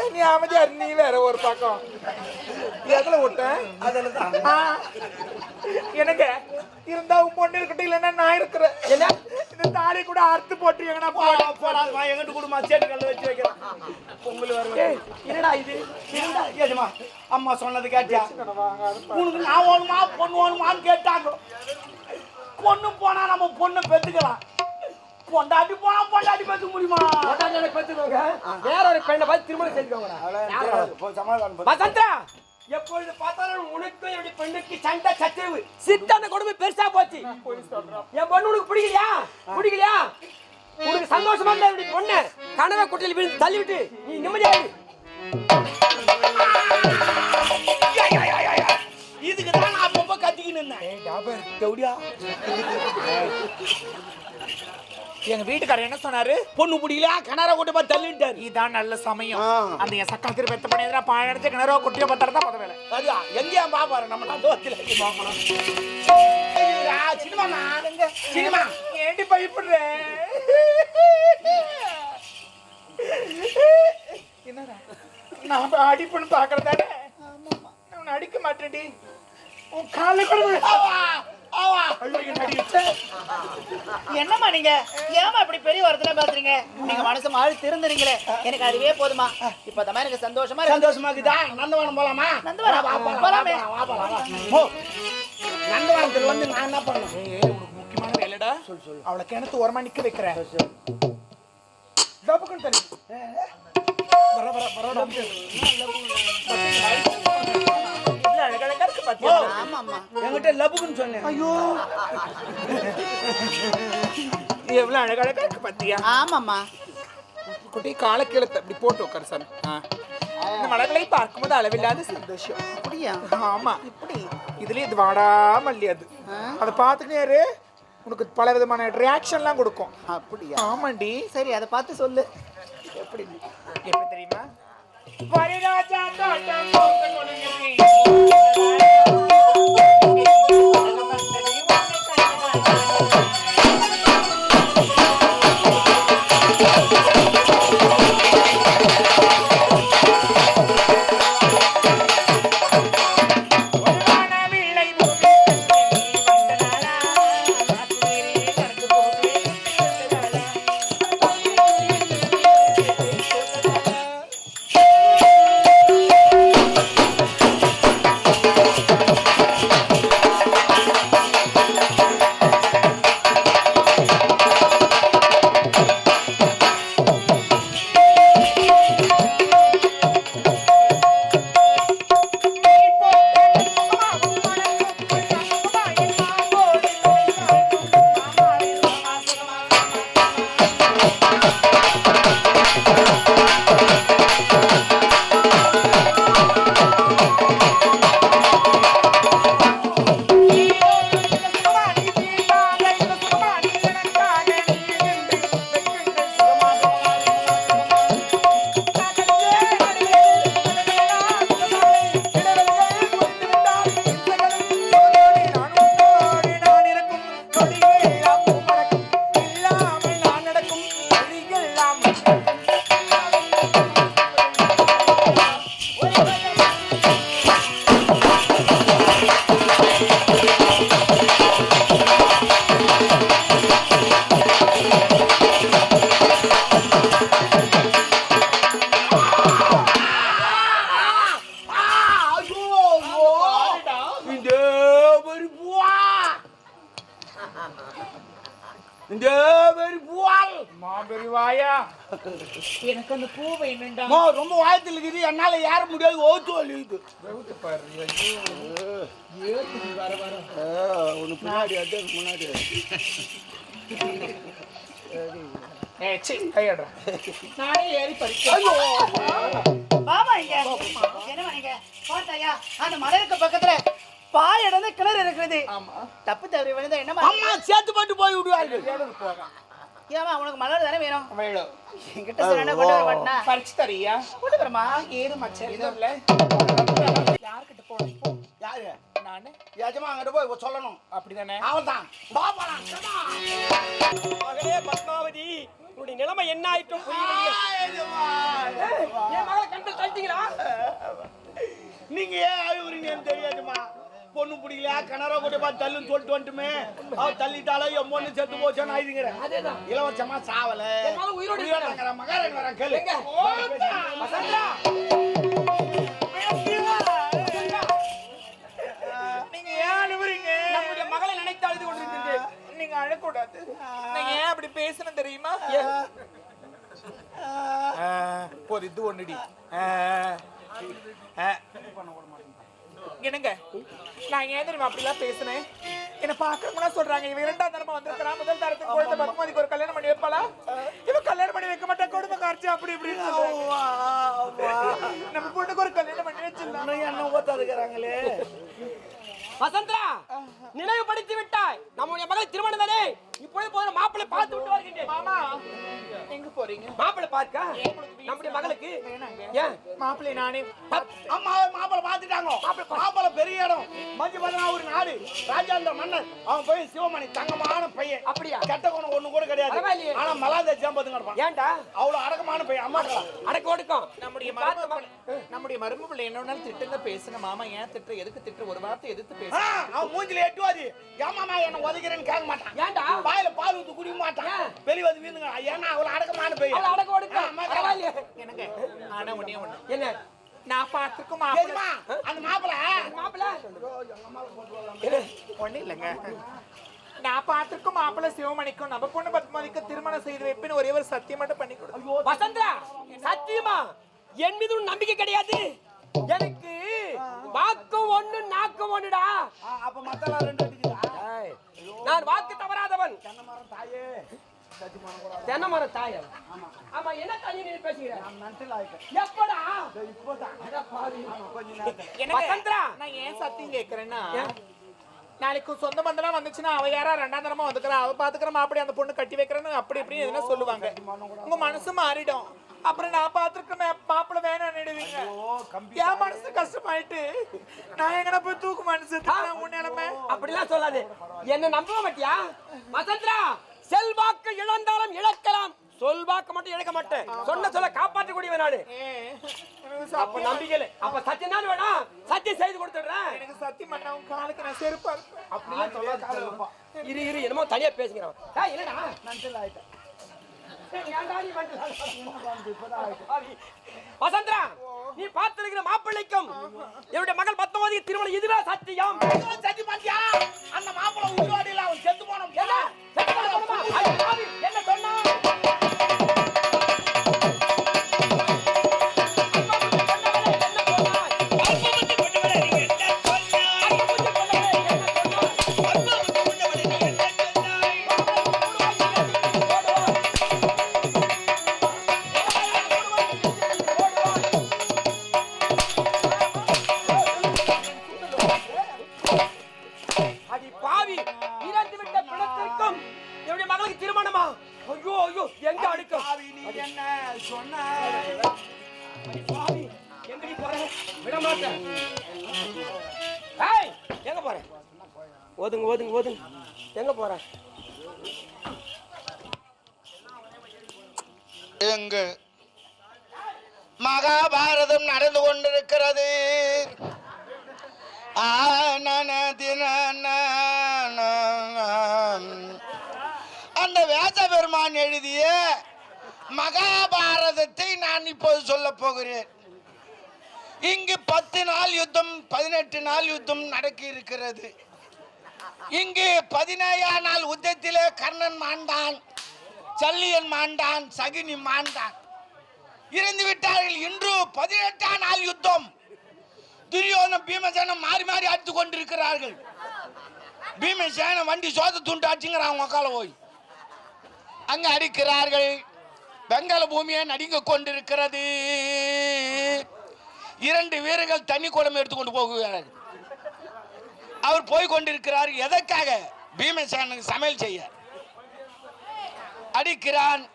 ஏன் நீ அமைதியா இரு, நீ வேற ஒரு பக்கம். எதுல விட்டேன். எனக்கு இருந்தா உன் பொண்ணு இருக்கட்டும் இல்லைன்னா நான் இருக்கிறேன். இந்த தாலி கூட அறுத்து போட்டு எங்கடா போடா போடாது வா எங்கிட்ட கொடுமா? சேட்டு கல்ல வச்சு வைக்கிறேன். பொங்கல் என்னடா இது? ஏஜமா அம்மா சொன்னது கேட்டியா? உனக்கு நான் பொண்ணு வேணுமான்னு கேட்டாங்க. பொண்ணு போனா நம்ம பொண்ணு பெத்துக்கலாம். பொண்டாட்டி போனா பொண்டாட்டி பெத்துக்க முடியுமா? வேற ஒரு பெண்ணை பார்த்து திருமணம் செஞ்சுக்கோங்கடா வசந்தா! எப்பொழுது பார்த்தாலும் உனக்கு என்னுடைய பெண்ணுக்கு சண்டை சச்சரவு. சித்தாந்த கொடுமை பெருசா போச்சு. என் பொண்ணு உனக்கு பிடிக்கலையா? பிடிக்கலையா? உனக்கு சந்தோஷமா இருந்தா என்னுடைய பொண்ணு கனவை குட்டையில் விழுந்து தள்ளிவிட்டு நீ நிம்மதியா இரு. இதுக்கு தான் நான் அப்பப்போ கத்திக்கின்னு இருந்தேன். எங்க வீட்டுக்காரர் என்ன சொன்னாரு? பொண்ணு பிடிக்கலையா கனரா கொண்டு போய் தள்ளிட்டாரு. இதான் நல்ல சமயம். அந்த என் சக்கா திரு பெத்த பண்ணி எதிராக பாழ அடிச்சு கிணறோ குட்டியோ பத்தாரு தான் பத வேலை. அதுவா எங்கேயா பாப்பாரு நம்ம பார்க்கணும் சினிமா நானுங்க. சினிமா. ஏண்டி பயப்படுற? என்னடா? நான் அடிப்புன்னு பாக்குறதானே நான் அடிக்க மாட்டேன்டி. உன் காலை கூட. என்னம்மா நீங்க? ஏமா இப்படி பெரிய வாரத்துல பேசுறீங்க? நீங்க மனசு மாறி திருந்துறீங்களே. எனக்கு அதுவே போதுமா இப்ப தான் எனக்கு சந்தோஷமா சந்தோஷமா இருக்குதா? நந்தவனம் போலாமா? நந்தவனம் போலாமே. நந்தவனத்துல வந்து நான் என்ன பண்ணணும்? உனக்கு முக்கியமான வேலைடா. அவளை கிணத்து ஓரமா நிக்க வைக்கிறேன். டப்புக்குன்னு தள்ளி. வர, வர, வர, பாத்தியா? ஆமா ஆமா என்கிட்ட லபுக்குன்னு சொன்னேன். ஐயோ. எவ்வளவு அழகழகா இருக்கு பாத்தியா? ஆமாம்மா. குட்டி காலை கீழே இப்படி போட்டு உட்காரு சாமி. ஆ. இந்த மலர்களை பார்க்கும்போது அளவில்லாத சந்தோஷம். அப்படியா? ஆமா. இப்படி. இதுலயே இது வாடா மல்லி அது. அதை பார்த்துக்கிட்டே உனக்கு பல விதமான ரியாக்ஷன்லாம் கொடுக்கும். அப்படியா? ஆமாண்டி. சரி அதை பார்த்து சொல்லு. எப்படி எப்படி தெரியுமா? வரிராஜா தோட்டம் போட்டு கொடுக்கிறேன். ரொம்ப வாயத்தில் இருக்குது. என்னால ஏற முடியாது. ஓத்து வலிக்குது உனக்கு முன்னாடி அது முன்னாடி. நானே ஏறி பார்த்தாயா அந்த மலருக்கு பக்கத்துல பாய் இடந்து கிணறு இருக்கிறது. ஆமா. தப்பு தவறி விழுந்தா என்னமா அம்மா சேர்த்து போட்டு போய் விடுவார்கள். ஏமா உனக்கு மலர் தானே வேணும்? வேணும். என்கிட்ட சொன்னா கொண்டு வர மாட்டேனா? பறிச்சு தரியா? கொண்டு வரமா ஏது மச்சான் இது. இல்ல. யார்கிட்ட போகணும்? போ. யாரு? நானு. எஜமா அங்கிட்ட போய் சொல்லணும். அப்படிதானே? அவள் தான் பாப்பா மகளே பத்மாவதி உன்னுடைய நிலைமை என்ன ஆயிட்டும் புரியலையே என் மகளை கண்டு தள்ளிட்டீங்களா நீங்க ஏன் அழுகுறீங்கன்னு தெரியாதுமா பொண்ணு பிடிக்கல கிணற கூட பார்த்து தள்ளுன்னு சொல்லிட்டு வந்துட்டுமே. அவ தள்ளிட்டாலும் என் பொண்ணு செத்து போச்சோன்னு ஆயுதுங்கிறேன் அதேதான். இலவசமா சாவல. உயிரோடு வரேன் நீங்க ஏன் அழுவுறீங்க நம்முடைய மகளை நினைத்து அழுது கொண்டிருக்கின்றேன் நீங்க அழக்கூடாது. நீங்க ஏன் அப்படி பேசணும் தெரியுமா? ஒரு இது ஒண்ணுடி. என்னங்க? நான் ஏன் தெரியுமா அப்படிலாம் பேசுனேன்? என்ன பாக்குறவங்களா சொல்றாங்க. இவன் இரண்டாம் தரமா வந்திருக்கிறான். முதல் தரத்துக்கு குழந்தை பத்மாதிக்கு ஒரு கல்யாணம் பண்ணி வைப்பாளா? இவன் கல்யாணம் பண்ணி வைக்க மாட்டா. கொடுமை காட்சி அப்படி இப்படின்னு சொல்றாங்க. நம்ம பொண்ணுக்கு ஒரு கல்யாணம் பண்ணி வச்சிடலாம். என்ன ஓத்தாதுக்கிறாங்களே வசந்தா நினைவுபடுத்தி விட்டாய். நம்முடைய மகள் திருமணம் தானே? இப்பொழுது போதும் மாப்பிள்ளை பார்த்து விட்டு வருகின்றேன் மாமா. எங்க போறீங்க? மாப்பிள்ளை பார்க்க? நம்முடைய மகளுக்கு? ஏன்? மாப்பிள்ளை நானே அம்மா மாப்பிள பாத்துட்டாங்க மாப்பிள பெரிய இடம். மஞ்சு பதினா ஒரு நாடு. ராஜாந்த மன்னர் அவன் போய் சிவமணி தங்கமான பையன். அப்படியா? கெட்ட குணம் ஒண்ணு கூட கிடையாது. ஆனா மலாத ஜாம்பது கிடப்பான் ஏன்டா? அவ்வளவு அடக்கமான பையன். அம்மா அடக்க ஒடுக்கம் நம்முடைய நம்முடைய மரும பிள்ளை என்ன வேணாலும் திட்டுங்க பேசுங்க. மாமா ஏன் திட்டுற? எதுக்கு திட்டுற? ஒரு வார்த்தை எதிர்த்து பேசு அவன் மூஞ்சில எட்டுவாதி ஏமாமா என்ன உதைக்கிறேன்னு கேட்க மாட்டான். ஏன்டா? வாயில பால் ஊத்து குடிக்க மாட்டான். வெளிய வந்து வீந்துங்க ஏன்னா அவ்வளவு அடக்கமான அவளை பையன் அடக்க என்னங்க? ஆனா ஒண்ணே ஒண்ணு. என்ன? நான் பார்த்திருக்கும் தெரியுமா? மாப்பிள்ளை அந்த மாப்பிள? மாப்பிள்ளை ஒண்ணு இல்லைங்க. நான் பார்த்திருக்கும் மாப்பிள்ளை சிவமணிக்கும் நம்ம பொண்ணு பத்மாதிக்கும் திருமணம் செய்து வைப்பேன்னு ஒரே ஒரு சத்தியம் மட்டும் பண்ணி கொடு. வசந்தா சத்தியமா? என் மீது நம்பிக்கை கிடையாது. எனக்கு வாக்கும் ஒண்ணு நாக்கும் ஒண்ணுடா. அப்ப மத்தெல்லாம் ரெண்டு நான் வாக்கு தவறாதவன். தாயே. சத்தி மரம் கூட தென்னை மரம் தாய. ஆமா. என்ன தண்ணி நீ பேசுகிற? நான் மென்டல் ஆயிட்டேன். எப்படா? இப்போதான். அட பாவி. கொஞ்ச நேரத்துல. எனக்கு வசந்தரா. நான் ஏன் சத்தியம் கேட்கறேன்னா? நாளைக்கு சொந்த பந்தம்லாம் வந்துச்சுன்னா அவ யாரா ரெண்டாம் தரமா வந்துக்கிறா அவ பாத்துக்கிற மாப்பிள்ளை அந்த பொண்ணு கட்டி வைக்கிறேன்னு அப்படி இப்படி எதுனா சொல்லுவாங்க. உங்க மனசு மாறிடும். அப்புறம் நான் பார்த்துருக்க மாப்பிள்ளை வேணாம் நிடுவீங்க என் மனசு கஷ்டமாயிட்டு நான் எங்கன போய் தூக்கு மனசு உன் நிலைமை? அப்படிலாம் சொல்லாது. என்ன நம்ப மாட்டியா? வசந்தரா செல்வாக்கு இழந்தாலும் இழக்கலாம். சொல்வாக்கு மட்டும் இழக்க மாட்டேன். சொன்ன சொல்ல ஏ, எனக்கு அப்ப சத்தியம். நம்பிக்கை இல்லை. அப்ப சத்தியம் தான் வேணாம். சத்தியம் செய்து கொடுத்துடுறேன். எனக்கு சத்தியம் பண்ண உன் காலுக்கு நான் செருப்பா இருப்பேன். அப்படிலாம் இரு இரு என்னமோ தனியா பேசுகிறவன் ஏய், என்னடா மென்டல் ஆயிட்டேன் ஏன்டா நீ வந்து- பாவி. வசந்தரா நீ பார்த்திருக்கிற மாப்பிள்ளைக்கும் என்னுடைய மகள் பத்தொன்பது திருமணம் இதுவே சத்தியம். எங்கு? மகாபாரதம் நடந்து கொண்டிருக்கிறது. அந்த வேத பெருமான் எழுதிய மகாபாரதத்தை நான் இப்போது சொல்ல போகிறேன். இங்கு பத்து நாள் யுத்தம் பதினெட்டு நாள் யுத்தம் நடக்க இருக்கிறது. இங்கு பதினேழாம் நாள் யுத்தத்திலே கர்ணன் மாண்டான். சல்லியன் மாண்டான் சகினி மாண்டான். இறந்து விட்டார்கள் இன்று பதினெட்டாம் நாள் யுத்தம். துரியோதனம் பீமசேனம் மாறி மாறி அடித்து கொண்டிருக்கிறார்கள். பீமசேனம் வண்டி சோத துண்டு அடிச்சுங்கிறான் உக்கால போய். அங்க அடிக்கிறார்கள். வெங்கல பூமியை நடுங்க கொண்டிருக்கிறது. இரண்டு வீரர்கள் தண்ணி குடம் எடுத்துக்கொண்டு போகிறார்கள் அவர் போய் கொண்டிருக்கிறார். எதற்காக? பீமசேனுக்கு சமையல் செய்ய. அடிக்கிறான்.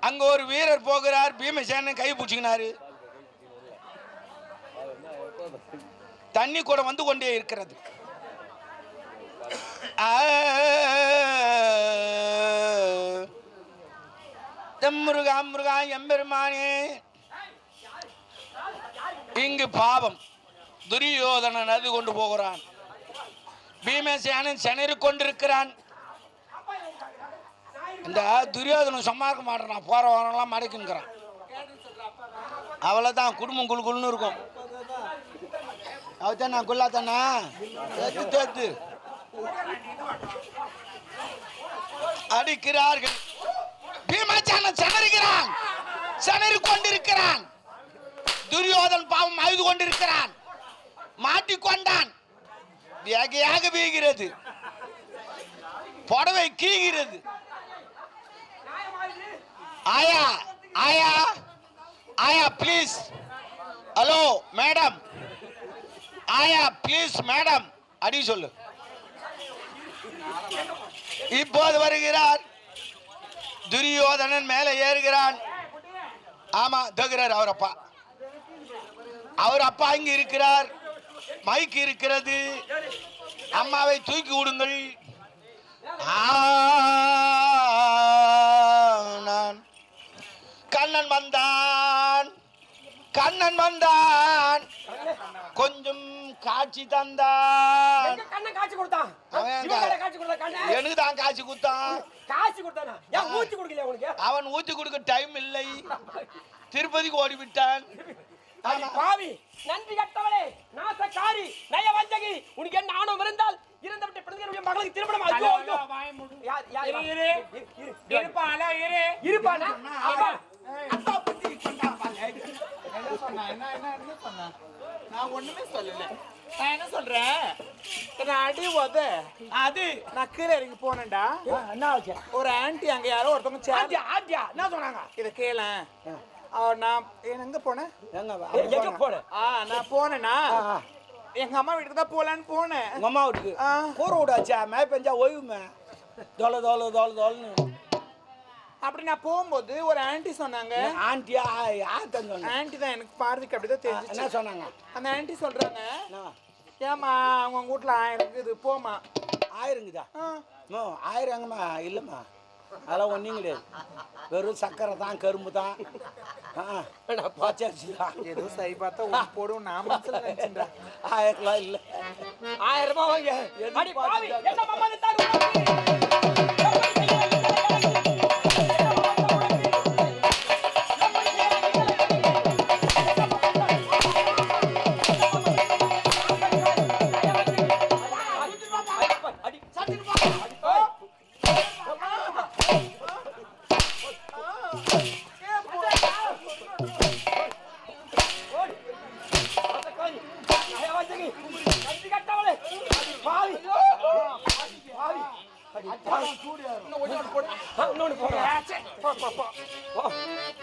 அங்க ஒரு வீரர் போகிறார். பீமசேனன் கை பிடிச்சிக்கினாரு. தண்ணி கூட வந்து கொண்டே இருக்கிறது. முருகா முருகா எம்பெருமானே. இங்கு பாவம். துரியோதனன் அது கொண்டு போகிறான். பீமசேனன் செனறி கொண்டிருக்கிறான். இந்த துரியோதனன் சும்மா இருக்க மாட்டேறான் போகிற வாரம்லாம் மடக்குங்கிறான். அவ்வளோதான் குடும்பம் குழு குழுன்னு இருக்கும். அவதான் நான் குல்லா தானே தேத்து தேத்து. அடிக்கிறார்கள். பீமாச்சான சணரிக்கிறான் சணறி கொண்டிருக்கிறான். துரியோதன் பாவம் அழுது கொண்டிருக்கிறான். மாட்டிக்கொண்டான் வேகையாக வீகிறது. புடவை கீகிறது. ஆயா ஆயா ஆயா ப்ளீஸ் ஹலோ மேடம் ஆயா ப்ளீஸ் மேடம் அடி சொல்லு. இப்போது வருகிறார். துரியோதனன் மேலே ஏறுகிறான். ஆமா தகுறார் அவர் அப்பா. அவர் அப்பா இங்க இருக்கிறார். மைக் இருக்கிறது. அம்மாவை தூக்கி விடுங்கள். ஆ, கண்ணன் வந்தான். கொஞ்சம் காட்சி தந்தான். கண்ணன் காட்சி கொடுத்தான்? எனக்கு தான் காட்சி குத்தான் காட்சி கொடுத்தானா? ஏன் மூச்சு கொடுக்கலையா உனக்கு? அவன் ஊத்தி கொடுக்க டைம் இல்லை. திருப்பதிக்கு ஓடி விட்டான் அடி பாவி. நன்றி கட்டவளே. நாசக்காரி. நய வஞ்சகி உனக்கு என்ன ஆணவம் இருந்தால் இறந்த விட்டு பிறந்த மகளுக்கு திருமணம். ஐயோ ஐயோ. யார் யார் இரு, இரு. இரு. இருப்பாளா இரு. இருப்பானா? அப்பா என்ன சொன்னா? என்ன என்ன என்ன சொன்னா? நான் ஒண்ணுமே சொல்லல. நான் என்ன சொல்றேன்? என்ன அடி உத. அது நான் கீழே இறங்கி போனேன்டா. என்ன ஆச்சு? ஒரு ஆன்ட்டி அங்க யாரோ ஒருத்தவங்க சேர் ஆட்டியா ஆட்டியா என்ன சொன்னாங்க? இத கேள. நான் எங்க போனேன் எங்க போற ஆ நான் போனேனா? எங்க அம்மா வீட்டுக்கு தான் போலான்னு போனேன். உங்க அம்மா வீட்டுக்கு. கூரை விடாச்சா மே பெஞ்சா ஓய்வுமே. தொலை தொலை தொலை தொலைன்னு அப்படி நான் போகும்போது ஒரு ஆன்ட்டி சொன்னாங்க. ஆண்டியா யார் சொன்னாங்க? ஆன்ட்டி தான் எனக்கு பார்வைக்கு அப்படிதான் என்ன தெரிஞ்சிச்சு. சொன்னாங்க? அந்த ஆன்ட்டி சொல்றாங்க என்ன? ஏமா அவங்க உங்க வீட்டுல ஆயிரம் இருக்குது போமா ஆயிருங்குதா? ஆ, ஓ ஆயிரம் எங்கம்மா இல்லைம்மா. அதெல்லாம் ஒன்றும் கிடையாது. வெறும் சக்கரை தான் கரும்பு தான். பச்சரிசி தான். ஏதோ சரி பார்த்தா போடும் நான் நினைச்சுட்டேன். ஆயிரம்லாம் இல்லை. ஆயிரம் ரூபாய் வாங்க.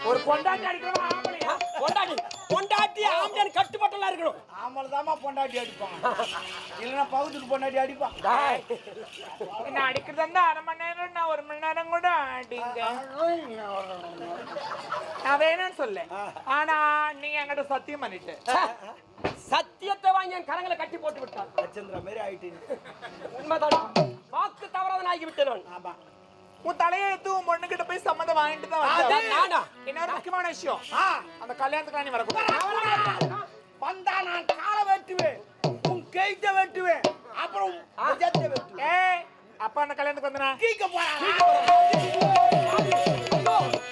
ஒரு கொண்டாட்டி அடிக்கிறவன் ஆம்பளையா கொண்டாடி கொண்டாட்டி ஆம்பளை கட்டுப்பட்டலாம் இருக்கணும் தாம்மா பொண்டாட்டி அடிப்பான் இல்லைன்னா பகுதிக்கு பொண்டாட்டி அடிப்பான் என்ன அடிக்கிறதா இருந்தா அரை மணி நேரம் நான் ஒரு மணி நேரம் கூட அடிங்க நான் வேணும்னு சொல்ல ஆனா நீங்க என்கிட்ட சத்தியம் பண்ணிட்டு சத்தியத்தை வாங்கி என் கரங்களை கட்டி போட்டு விட்டான் லட்சந்திரா மாரி ஆயிட்டு உண்மைதான் வாக்கு தவறாதன் ஆகி விட்டேன் நான் ஆமா உன் தலையை எடுத்து உன் பொண்ணுகிட்ட போய் சம்மந்தம் வாங்கிட்டு தான் வந்தேன். நானா? இன்னொரு முக்கியமான விஷயம்? அந்த கல்யாணத்துக்கு நீ வரக்கூடாது. வந்தா நான் காலை வெட்டுவேன். உன் கைத்தை வெட்டுவேன். அப்புறம் வெட்டுவேன். ஏய் அப்பா அந்த கல்யாணத்துக்கு வந்தனா? கீக்க போறான்